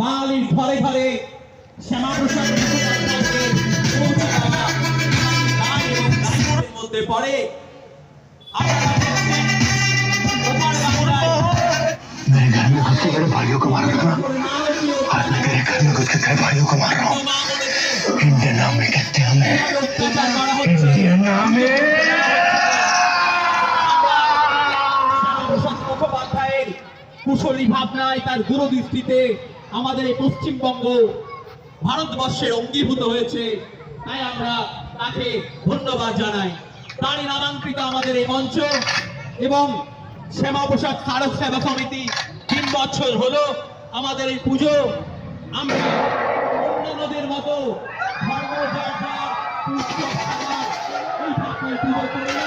বাঙালির ঘরে ঘরে শ্যামাপ্রসাদ বলতে পারে भाइयों को मार रहा आत्मा मेरे घर में घुस के कई भाइयों को मार रहा हूँ इनके नाम में कहते हमें इनके नाम কুশলী ভাবনায় তার দূরদৃষ্টিতে আমাদের এই পশ্চিমবঙ্গ ভারতবর্ষের অঙ্গীভূত হয়েছে তাই আমরা তাকে ধন্যবাদ জানাই তারই নামাঙ্কিত আমাদের এই মঞ্চ এবং প্রসাদ কারক সেবা সমিতি তিন বছর হলো আমাদের এই পুজো আমরা নদীর মতো ধর্ম পুজো করে না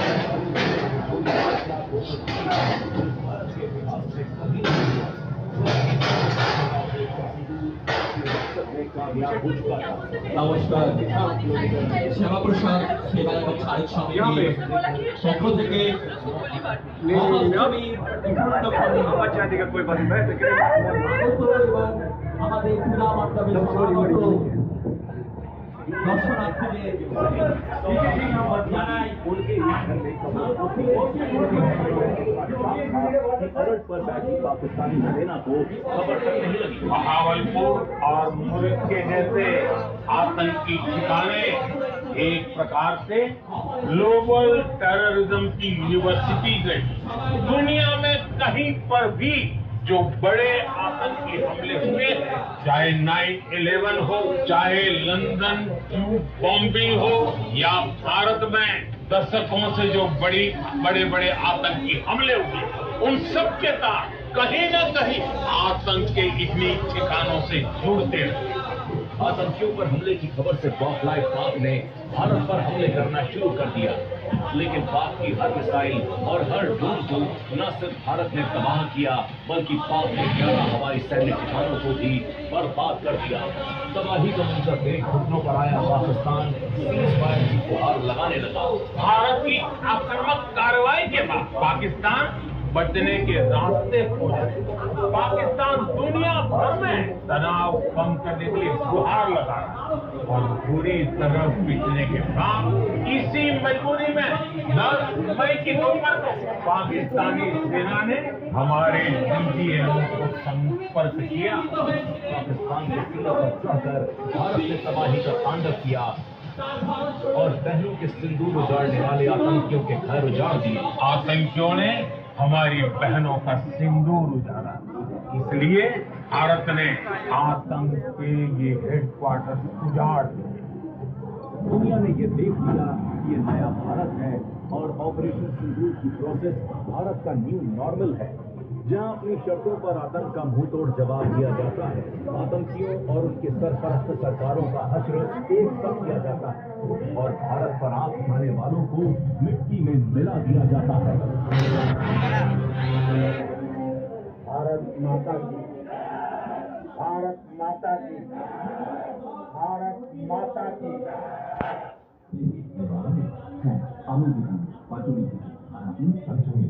নমস্কার শ্যামাপ্রসাদ সেবা এবং সাহিত সমিতির পক্ষ থেকে আমাদের পূজা মণ্ডপে দর্শনার্থীদের पाकिस्तानी सेना को खबर तक नहीं लगी और मुल्क के जैसे आतंकी ठिकाने एक प्रकार से ग्लोबल टेररिज्म की यूनिवर्सिटी गई दुनिया में कहीं पर भी जो बड़े आतंकी हमले हुए हैं चाहे नाइन इलेवन हो चाहे लंदन टू बॉम्बिंग हो या भारत में दशकों से जो बड़ी बड़े बड़े आतंकी हमले हुए उन सबके साथ तार कहीं न कहीं आतंक के इन्हीं ठिकानों से जुड़ते रहे आतंकियों पर हमले की खबर से बौखलाए पाक ने भारत पर हमले करना शुरू कर दिया लेकिन पाक की हर मिसाइल और हर ड्रोन को तो न सिर्फ भारत ने तबाह किया बल्कि पाक ने ग्यारह हवाई सैन्य ठिकानों को भी बर्बाद कर दिया तबाही का मंजर देख घुटनों पर आया पाकिस्तान की गुहार लगाने लगा भारत की आक्रमक कार्रवाई के बाद पाकिस्तान बचने के रास्ते खोजें पाकिस्तान दुनिया भर में तनाव कम करने के लिए गुहार लगा और पूरी तरह पीटने के बाद इसी मजबूरी में दस मई की दोपहर को तो पाकिस्तानी सेना ने हमारे एमजीएम को संपर्क किया पाकिस्तान के किलों पर चढ़कर भारत ने तबाही का तांडव किया और पहलू के सिंदूर उजाड़ने वाले आतंकियों के घर उजाड़ दिए आतंकियों ने हमारी बहनों का सिंदूर उजाला इसलिए भारत ने आतंक के ये हेडक्वार्टर उजाड़ दिए दुनिया ने ये देख लिया कि ये नया भारत है और ऑपरेशन सिंदूर की प्रोसेस भारत का न्यू नॉर्मल है जहां अपनी शर्तों पर आतंक का मुंह तोड़ जवाब दिया जाता है आतंकियों और उनके सरपरस्त सरकारों का हश्र एक साथ किया जाता है और भारत पर आग उठाने वालों को मिट्टी में मिला दिया जाता है भारत माता की भारत माता की भारत माता की अनु जी पाटोली जी इन शब्दों में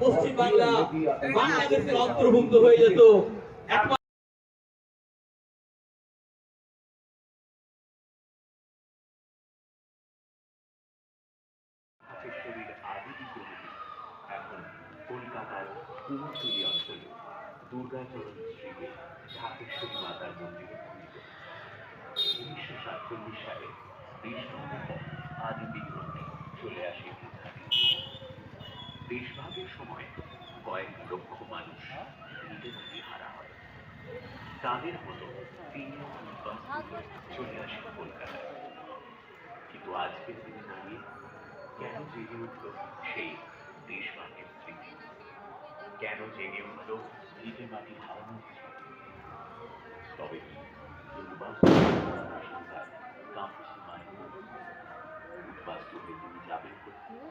পশ্চিম বাংলা বাংলাদেশের অন্তর্ভুক্ত হয়ে যেত উনিশশো সাতচল্লিশ সালে বিষ্ণু আদি বিগ্রহে চলে আসে দেশভাগের সময় কয়েক লক্ষ মানুষ নিজেদেরই হারা হয় তাদের মতো তিনিও অনুপাত চলে আসেন কলকাতায় কিন্তু আজকের দিনে দাঁড়িয়ে কেন জেগে উঠল সেই দেশভাগের স্মৃতি কেন জেগে উঠল ভিটে মাটি হারানোর তবে কি কাঁপছে মায়ের বাস্তবে তুমি যাবে কোথায়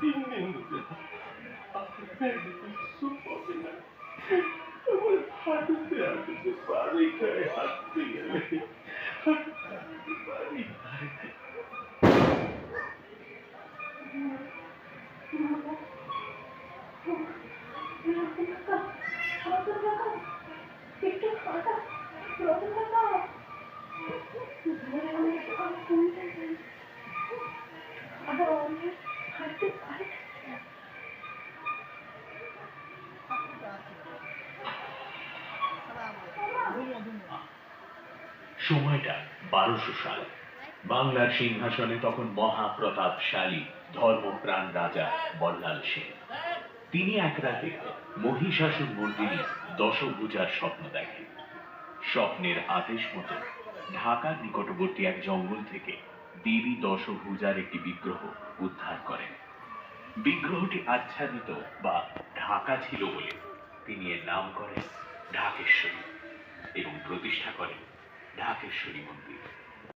dinleyin lütfen. Artık neredeyse su fosina. Ama hadi değerli bir bari kaya hakkı yemeği. Hadi bari kaya. সময়টা বারোশো সাল বাংলার সিংহাসনে তখন মহাপ্রতাপশালী ধর্মপ্রাণ রাজা বল্লাল সেন তিনি এক রাতে মহিষাসুর মন্দিরে দশভূজার স্বপ্ন দেখেন স্বপ্নের আদেশ মতো ঢাকার নিকটবর্তী এক জঙ্গল থেকে দেবী দশভূজার একটি বিগ্রহ উদ্ধার করেন বিগ্রহটি আচ্ছাদিত বা ঢাকা ছিল বলে তিনি এর নাম করেন ঢাকেশ্বরী এবং প্রতিষ্ঠা করেন da haka shirin biyu